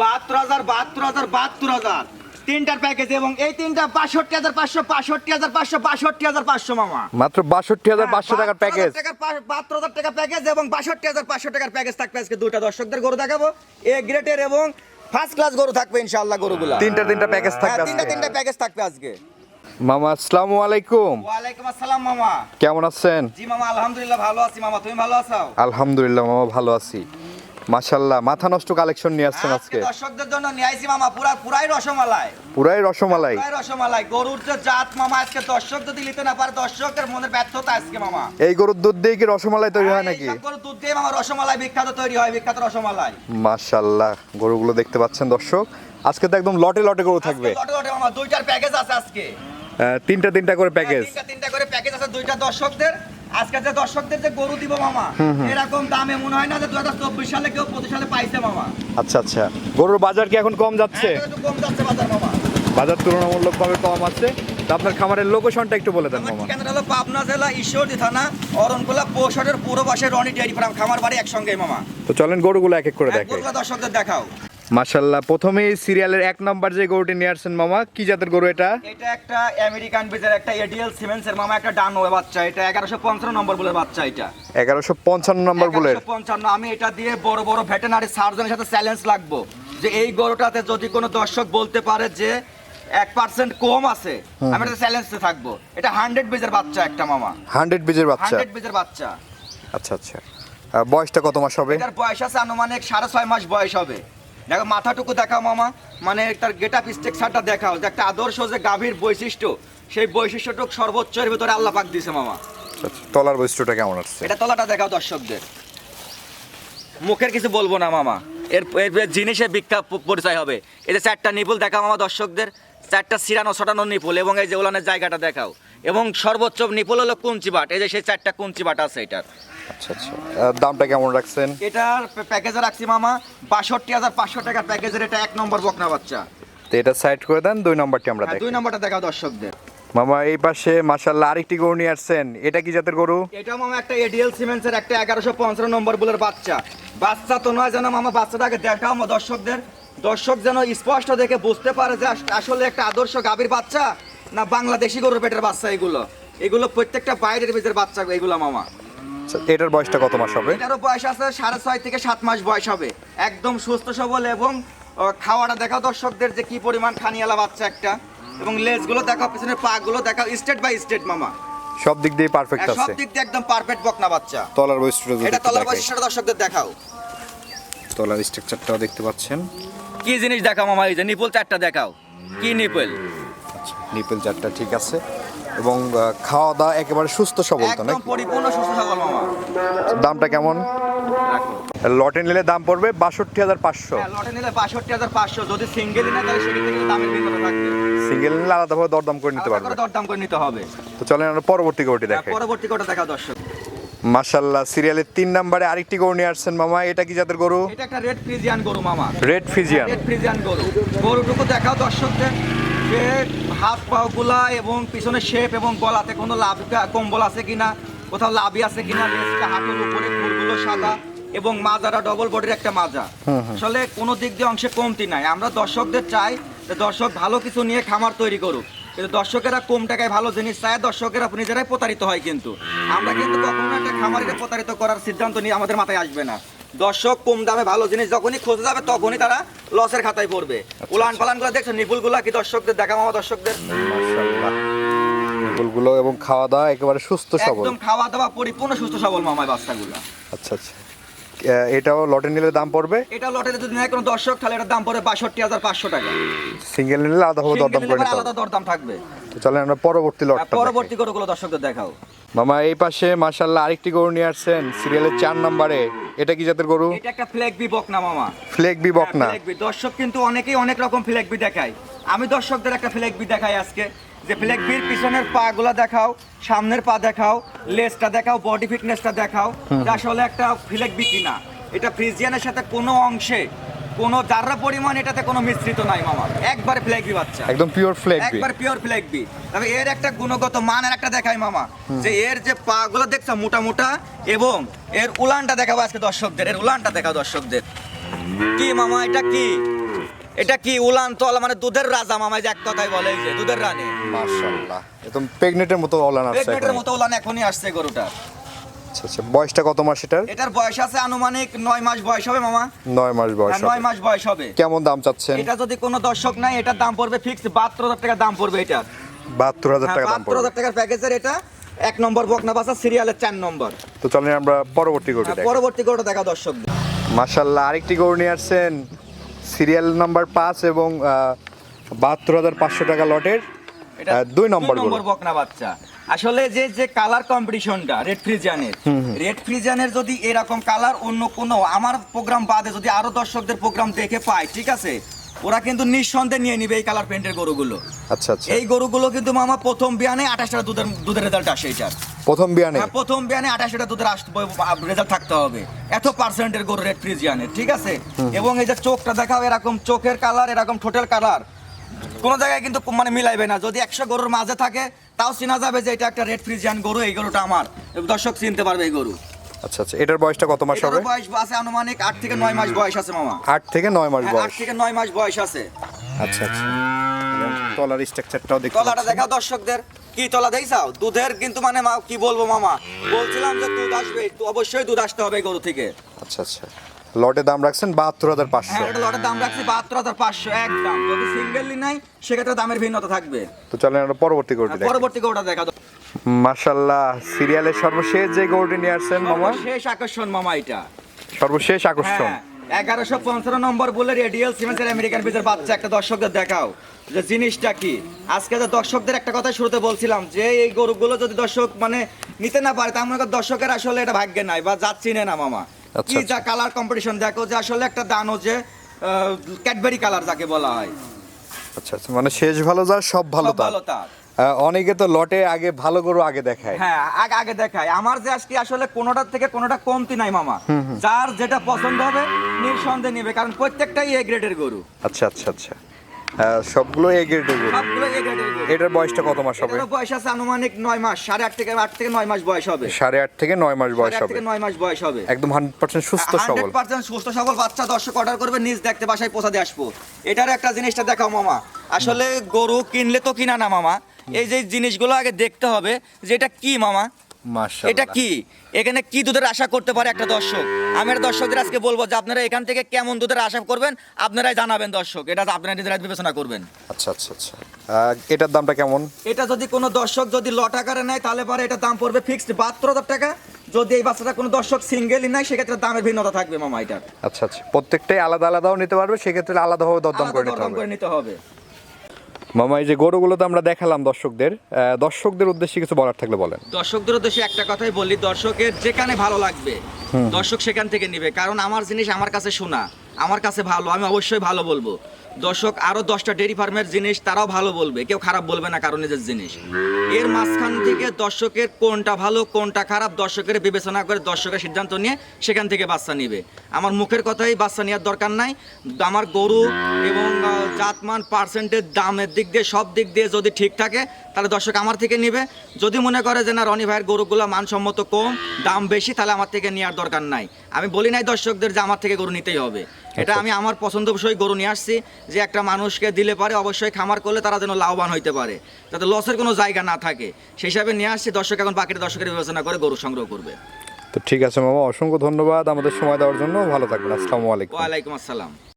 বাহাত্তর হাজার বাহাত্তর হাজার বাহাত্তর হাজার। তিনটার প্যাকেজ এবং এই তিনটা বাষট্টি হাজার পাঁচশো বাষট্টি হাজার পাঁচশো বাষট্টি হাজার পাঁচশো মামা। মাত্র বাষট্টি হাজার পাঁচশো টাকার প্যাকেজ বাহাত্তর হাজার টাকা প্যাকেজ এবং বাষট্টি হাজার পাঁচশো টাকার প্যাকেজ থাকবে আজকে দুইটা। দর্শকদের গরু দেখাবো। এ গ্রেটের এবং ফার্স্ট ক্লাস গরু থাকবে ইনশাআল্লাহ গরুগুলা। তিনটা তিনটা প্যাকেজ হ্যাঁ, থাকবে তিনটা তিনটা প্যাকেজ থাকবে আজকে। মামা আসসালামু আলাইকুম। ওয়ালাইকুম আসসালাম মামা। কেমন আছেন? জি মামা আলহামদুলিল্লাহ ভালো আছি মামা। তুমি ভালো আছো? আলহামদুলিল্লাহ মামা ভালো আছি। মাশাল্লাহ মাথা নষ্ট কালেকশন নিয়ে আসছেন আজকে দর্শকদের জন্য নিয়ে আইছি মামা পুরা পুরাই রসমালাই। পুরাই রসমালাই। পুরাই রসমালাই। গরুর যে জাত মামা আজকে দর্শক যদি নিতে না পারে দর্শকের মনের ব্যর্থতা আজকে মামা। এই গরুর দুধ দিয়ে কি রসমালাই তৈরি হয় নাকি? গরুর দুধ দিয়ে মামা রসমালাই বিখ্যাত তৈরি হয় বিখ্যাত রসমালাই। মাশাল্লাহ গরুগুলো দেখতে পাচ্ছেন দর্শক। আজকে তো একদম লটে লটে গরু থাকবে। লটে লটে মামা দুইটার প্যাকেজ আছে আজকে। আহ, তিনটা তিনটা করে প্যাকেজ তিনটা তিনটা করে প্যাকেজ আছে দুইটা দর্শকদের। আজকে যে দর্শকদের যে গরু দিব মামা এরকম দামে মনে হয় না যে দু হাজার চব্বিশ সালে কেউ পঁচিশ সালে পাইছে মামা। আচ্ছা আচ্ছা। গরুর বাজার কি এখন কম যাচ্ছে? একটু কম যাচ্ছে বাজার মামা। বাজার তুলনামূলকভাবে কম আছে। আপনার খামারের লোকেশনটা একটু বলে দেন মামা। ঠিকানা হলো পাবনা জেলা ঈশ্বরদী থানা অরণকোলা পৌষটের পূর্ব পাশে রনি ডেয়ারি ফার্ম খামার বাড়ি একসঙ্গে মামা। তো চলেন গরুগুলো এক এক করে দেখে গরুগুলো দর্শকদের দেখাও। মাশাল্লাহ প্রথমে সিরিয়ালের এক নম্বর যে গরুটি নিয়ে আসছেন মামা কি জাতের গরু এটা? এটা একটা আমেরিকান বিজের একটা এডিএল সিমেন্সের মামা একটা ডান বাচ্চা এটা এগারোশো পঞ্চান্ন নম্বর বলে বাচ্চা এটা। এগারোশো পঞ্চান্ন নম্বর বুলের? পঞ্চান্ন আমি এটা দিয়ে বড় বড় ভেটেনারি সার্জনের সাথে চ্যালেঞ্জ লাগবো যে এই গরুটাতে যদি কোনো দর্শক বলতে পারে যে এক পার্সেন্ট কম আছে আমি এটা চ্যালেঞ্জে থাকব। এটা হান্ড্রেড বিজের বাচ্চা একটা মামা। হান্ড্রেড বিজের বাচ্চা? হান্ড্রেড বিজের বাচ্চা। আচ্ছা আচ্ছা। বয়সটা কত মাস হবে? এটার বয়স আছে আনুমানিক সাড়ে ছয় মাস বয়স হবে। দেখো মাথাটুকু দেখাও মামা। মানে তার গেট আপ স্ট্রাকচারটা দেখাও যে একটা আদর্শ যে গাভীর বৈশিষ্ট্য সেই বৈশিষ্ট্যটুকু সর্বোচ্চের ভিতরে আল্লাহ পাক দিছে মামা। আচ্ছা, আচ্ছা। তলার বৈশিষ্ট্যটা কেমন আছে? এটা তলাটা দেখাও দর্শকদের। মুখের কিছু বলব না মামা। এর এর জিনিসের বিখ্যাত পরিচয় হবে। এই যে চারটা নিপুল দেখাও মামা দর্শকদের। চারটা সিরানো ছটানো নিপুল এবং এই যে ওলানের জায়গাটা দেখাও। এবং সর্বোচ্চ নিপুল হলো কুঞ্চি বাট এই যে সেই চারটা কুঞ্চি বাট আছে এটার। আচ্ছা আচ্ছা। দামটা কেমন রাখছেন? এটার প্যাকেজে রাখছি মামা বাষট্টি হাজার পাঁচশো টাকার প্যাকেজের এটা এক নম্বর বকনা বাচ্চা। তো এটা সাইড করে দেন দুই নম্বরটি আমরা হ্যাঁ, দেখি। দুই নম্বরটা দেখাও দর্শকদের। মামা এই পাশে মাশাল্লাহ আরেকটি গরু নিয়ে আসছেন। এটা কি জাতের গরু? এটা মামা একটা এডিএল সিমেন্সের একটা এগারোশো পঞ্চান্ন নম্বর বলের বাচ্চা। বাচ্চা তো নয় যেন মামা বাচ্চাটাকে দেখাও আমার দর্শকদের। দর্শক যেন স্পষ্ট দেখে বুঝতে পারে যে আসলে একটা আদর্শ গাভীর বাচ্চা। না বাংলাদেশি গরুর পেটের বাচ্চা এগুলো। এগুলো প্রত্যেকটা বাইরের বীজের বাচ্চা এগুলো মামা। আচ্ছা, এটার বয়সটা কত মাস হবে? এটারও বয়স আছে সাড়ে ছয় থেকে সাত মাস বয়স হবে। একদম সুস্থ সবল এবং খাওয়াটা দেখাও দর্শকদের যে কি পরিমাণ খানিয়ালা বাচ্চা একটা। এবং লেজগুলো দেখাও পিছনের পা গুলো দেখাও স্টেট বাই স্টেট মামা। সব দিক দিয়ে পারফেক্ট আছে। সব দিক দিয়ে একদম পারফেক্ট বকনা বাচ্চা। তলার বৈশিষ্ট্য এটা তলার। বৈশিষ্ট্যটা দর্শকদের দেখাও। তলার স্ট্রাকচারটাও দেখতে পাচ্ছেন। কি জিনিস দেখাও মামা এই যে নিপল চারটা দেখাও। কি নিপুল নিপেল চারটা ঠিক আছে। এবং খাওয়া দাওয়া একেবারে সুস্থ সবল তো নাকি? পরিপূর্ণ সুস্থ সবল মামা। দামটা কেমন? লটে নিলে দাম পড়বে বাষট্টি হাজার পাঁচশো। হ্যাঁ, লটে নিলে বাষট্টি হাজার পাঁচশো। যদি সিঙ্গেল না তাহলে সেক্ষেত্রে দামের ভিন্নতা থাকবে। সিঙ্গেল নিলে আলাদাভাবে দরদাম করে নিতে পারবে। দরদাম করে নিতে হবে। তো চলেন আমরা পরবর্তী গরুটি হ্যাঁ, দেখে পরবর্তী কোটা দেখাও দর্শক। মাশাল্লাহ সিরিয়ালের তিন নম্বরে আরেকটি গরু নিয়ে আসছেন মামা। এটা কি জাতের গরু? এটা একটা রেড ফ্রিজিয়ান গরু মামা। রেড ফিজিয়ান রেড ফ্রিজিয়ান গরু। গরুটুকু দেখাও দর্শকদের। যে হাত পাগুলা এবং পিছনে শেপ এবং গলাতে কোনো লাভ কম্বল আছে কিনা কোথাও লাভি আছে কিনা লেজটা হাতের উপরে ফুলগুলো সাদা এবং মাজারা ডবল বডির একটা মাজা। আসলে কোনো দিক দিয়ে অংশে কমতি নাই। আমরা দর্শকদের চাই যে দর্শক ভালো কিছু নিয়ে খামার তৈরি করুক। কিন্তু দর্শকেরা কম টাকায় ভালো জিনিস চায় দর্শকেরা নিজেরাই প্রতারিত হয় কিন্তু। আমরা কিন্তু কখনো একটা খামারিকে প্রতারিত করার সিদ্ধান্ত নিয়ে আমাদের মাথায় আসবে না। দর্শক কম দামে ভালো জিনিস যখনই খোঁজে যাবে তখনই তারা লসের খাতায় পড়বে। উলান পালানগুলো দেখছ নিপুলগুলা কি দর্শকদের দেখা মামা দর্শকদের? মাশাল্লাহ ফুলগুলো এবং খাওয়া দাওয়া একেবারে সুস্থ সবল। একদম খাওয়া দাওয়া পরিপূর্ণ সুস্থ সবল মামায় বাচ্চাগুলা। আচ্ছা আচ্ছা। এটাও লটে নিলে দাম পড়বে? এটা লটারি যদি নেয় কোনো দর্শক তাহলে এটার দাম পড়ে বাষট্টি হাজার পাঁচশো টাকা। সিঙ্গেল নিলে আলাদাভাবে Single দরদাম করে আলাদা হবে। দরদাম থাকবে। তো চলেন আমরা পরবর্তী আর লটটা পরবর্তী। গরুগুলো দর্শকদের দেখাও। মামা এই পাশে মাশাল্লাহ আরেকটি গরু নিয়ে আসছেন সিরিয়ালের চার নম্বরে। এটা কি জাতের গরু? এটা একটা ফ্ল্যাগ বি বকনা মামা। ফ্লেক বি বকনা। দর্শক কিন্তু অনেকেই অনেক রকম ফ্ল্যাগ বি দেখায়। আমি দর্শকদের একটা ফ্ল্যাগ বি দেখাই আজকে। যে ফ্ল্যাগ বির পিছনের পা গুলা দেখাও সামনের পা দেখাও লেজটা দেখাও বডি ফিটনেসটা দেখাও আসলে একটা ফ্ল্যাগ বি কিনা। এটা ফ্রিজিয়ানের সাথে কোনো অংশে কোনো যারা পরিমাণ এটাতে কোনো মিশ্রিত নাই মামা। একবারে ফ্ল্যাগ বি বাচ্চা। একদম পিওর ফ্লেক একবার পিওর ফ্ল্যাগ বি তবে এর একটা গুণগত মান আর একটা দেখাই মামা। যে এর যে পা গুলো দেখছ মোটা মোটা এবং এর উলানটা দেখাবো আজকে দর্শকদের। এর উলানটা দেখাও দর্শকদের। কি মামা এটা কি? এটা কি উলান তলা? মানে দুধের রাজা মামা যে এক কথাই বলে যে দুধের রানী। মাশাল্লাহ একদম প্রেগনেটের মতো ওলান আসছে প্রেগনেটের মতো উলান এখনই আসছে গরুটা আচ্ছা আচ্ছা। বয়সটা কত মাস এটার? এটার বয়স আছে আনুমানিক নয় মাস বয়স হবে মামা। নয় মাস বয়স হ্যাঁ, নয় মাস বয়স হবে। কেমন দাম চাচ্ছেন? এটা যদি কোনো দর্শক নাই এটার দাম পড়বে ফিক্স বাহাত্তর হাজার টাকা দাম পড়বে এটা। বাহাত্তর হাজার টাকা দাম বাহাত্তর পড়বে হাজার টাকার প্যাকেজের এটা। এক নম্বর বকনা বাসা সিরিয়ালের চার নম্বর। তো চলেন আমরা পরবর্তী গরুটি হ্যাঁ, পরবর্তী গরুটা দেখা দর্শক। মাশাল্লাহ আরেকটি গরু নিয়ে আসছেন। সিরিয়াল নাম্বার পাঁচ এবং বাহাত্তর হাজার পাঁচশো টাকা লটের এটা দুই নম্বর বকনা বাচ্চা। আসলে যে যে কালার কম্পিটিশনটা রেড ফ্রিজিয়ানের রেড ফ্রিজিয়ানের যদি এরকম কালার অন্য কোনো আমার প্রোগ্রাম বাদে যদি আরও দর্শকদের প্রোগ্রাম দেখে পায় ঠিক আছে? ওরা কিন্তু নিঃসন্দেহে নিয়ে নিবে এই কালার পেন্টের গরুগুলো। আচ্ছা আচ্ছা। এই গরুগুলো কিন্তু মামা প্রথম বিয়ানে আঠাশ টাকা দুধের দুধের রেজাল্ট আসে এটার। প্রথম বিয়ানে? হ্যাঁ, প্রথম বিয়ানে আঠাশ টাকা দুধের রেজাল্ট থাকতে হবে। এত পার্সেন্টের গরু রেড ফ্রিজিয়ানের ঠিক আছে? এবং এই যে চোখটা দেখাও এরকম চোখের কালার এরকম ঠোঁটের কালার কোনো জায়গায় কিন্তু মানে মিলাইবে না। যদি একশো গরুর মাঝে থাকে তাও চেনা যাবে যে এটা একটা রেড ফ্রিজিয়ান গরু এই গরুটা আমার। দর্শক চিনতে পারবে এই গরু। আচ্ছা আচ্ছা এটার বয়সটা কত মাস হবে? বয়স আছে আনুমানিক আট থেকে নয় মাস বয়স আছে মামা। আট থেকে নয় মাস হ্যাঁ, বয়স। থেকে নয় মাস বয়স আছে। আচ্ছা আচ্ছা। তলার স্ট্রাকচারটাও দেখতে তলাটা। দর্শকদের। কি তলা দেখছাও দুধের কিন্তু মানে মা- কি বলব মামা? বলছিলাম যে দুধ আসবে অবশ্যই দুধ আসতে হবে গরু থেকে। আচ্ছা আচ্ছা। লটে দাম রাখছেন বাহাত্তর হাজার পাঁচশো। হ্যাঁ এটা লটের দাম রাখছি বাহাত্তর হাজার পাঁচশো একদম। যদি সিঙ্গেললি নাই সেক্ষেত্রে দামের ভিন্নতা থাকবে। তো চলেন আমরা পরবর্তী গরুটি দেখি। পরবর্তী গরুটা দেখা দাও মাশাল্লাহ সিরিয়ালের সর্বশেষ যে গরুটি নিয়ে আসছেন মামা? শেষ আকর্ষণ মামা এটা। সর্বশেষ আকর্ষণ। হ্যাঁ এগারোশো পঞ্চান্ন নম্বর বলে রেডিয়াল সিমেন্সের আমেরিকান বীজের বাচ্চা একটা দর্শকদের দেখাও। যে জিনিসটা কি? আজকে যে দর্শকদের একটা কথা শুরুতে বলছিলাম যে এই গরুগুলো যদি দর্শক মানে নিতে না পারে তার মনে দর্শকের আসলে এটা ভাগ্যে নাই বা যাচ্ছি না মামা। কি যা কালার কম্পিটিশন দেখো যে আসলে একটা দানো যে ক্যাডবেরি কালার যাকে বলা হয়। আচ্ছা আচ্ছা মানে শেষ ভালো যার সব ভালো তার। অনেকে তো লটে আগে ভালো গরু আগে দেখায়। হ্যাঁ আগে আগে দেখায়। আমার যে আজকে আসলে কোনোটার থেকে কোনোটা কমতি নাই মামা। যার যেটা পছন্দ হবে নিঃসন্দেহে নেবে কারণ প্রত্যেকটাই এ গ্রেডের গরু। আচ্ছা আচ্ছা আচ্ছা। সবগুলো এ গ্রেডের গরু সবগুলো এটার বয়সটা কত মাস হবে? বয়স আছে আনুমানিক নয় মাস সাড়ে আট থেকে আট থেকে নয় মাস বয়স হবে। সাড়ে আট থেকে নয় মাস বয়স হবে। নয় মাস বয়স হবে। একদম হান্ড্রেড পার্সেন্ট সুস্থ সবল। পার্সেন্ট সুস্থ সবল বাচ্চা দর্শক অর্ডার করবে নিজ দেখতে বাসায় পৌঁছা আসব। এটার একটা জিনিসটা দেখাও মামা। আসলে গরু কিনলে তো কিনা না মামা। এই যে জিনিসগুলো আগে দেখতে হবে যে এটা কি মামা? এটা কি? এখানে কি দুধের আশা করতে পারে একটা দর্শক? আমি দর্শকদের আজকে বলব যে আপনারা এখান থেকে কেমন দুধের আশা করবেন আপনারাই জানাবেন দর্শক। এটা আপনারা নিজেরা বিবেচনা করবেন। আচ্ছা আচ্ছা আচ্ছা। এটার দামটা কেমন? এটা যদি কোনো দর্শক যদি লট আকারে নেয় তাহলে পরে এটা দাম পড়বে ফিক্সড বাহাত্তর হাজার টাকা। যদি এই বাচ্চাটা কোনো দর্শক সিঙ্গেলই নেয় সেক্ষেত্রে দামের ভিন্নতা থাকবে মামা এটার। আচ্ছা আচ্ছা। প্রত্যেকটাই আলাদা আলাদাও নিতে পারবে সেক্ষেত্রে আলাদাভাবে দরদাম করে নিতে হবে। মামা এই যে গরুগুলো তো আমরা দেখালাম দর্শকদের আহ, দর্শকদের উদ্দেশ্যে কিছু বলার থাকলে বলেন। দর্শকদের উদ্দেশ্যে একটা কথাই বলি দর্শকের যেখানে ভালো লাগবে দর্শক সেখান থেকে নিবে। কারণ আমার জিনিস আমার কাছে শোনা আমার কাছে ভালো আমি অবশ্যই ভালো বলব। দর্শক, আরও দশটা ডেরি ফার্মের জিনিস তারাও ভালো বলবে। কেউ খারাপ বলবে না কারণ নিজের জিনিস। এর মাঝখান থেকে দর্শকের কোনটা ভালো, কোনটা খারাপ, দর্শকের বিবেচনা করে দর্শকের সিদ্ধান্ত নিয়ে সেখান থেকে বাচ্চা নিবে। আমার মুখের কথাই বাচ্চা নেওয়ার দরকার নাই। আমার গরু এবং জাতমান পার্সেন্টের দামের দিক দিয়ে, সব দিক দিয়ে যদি ঠিক থাকে, তাহলে দর্শক আমার থেকে নিবে। যদি মনে করে যে না, রনি ভাইয়ের গরুগুলো মানসম্মত কম, দাম বেশি, তাহলে আমার থেকে নেওয়ার দরকার নাই। আমি বলি নাই দর্শকদের যে আমার থেকে গরু নিতেই হবে। এটা আমি আমার পছন্দ বিষয় গরু নিয়ে আসছি যে একটা মানুষকে দিলে পারে অবশ্যই খামার করলে তারা যেন লাভবান হইতে পারে যাতে লসের কোনো জায়গা না থাকে। সেই হিসাবে নিয়ে আসছি দর্শক এখন বাকিটা দর্শকের বিবেচনা করে গরু সংগ্রহ করবে। তো ঠিক আছে মামা অসংখ্য ধন্যবাদ আমাদের সময় দেওয়ার জন্য। ভালো থাকবেন আসসালামু আলাইকুম। ওয়ালাইকুম আসসালাম।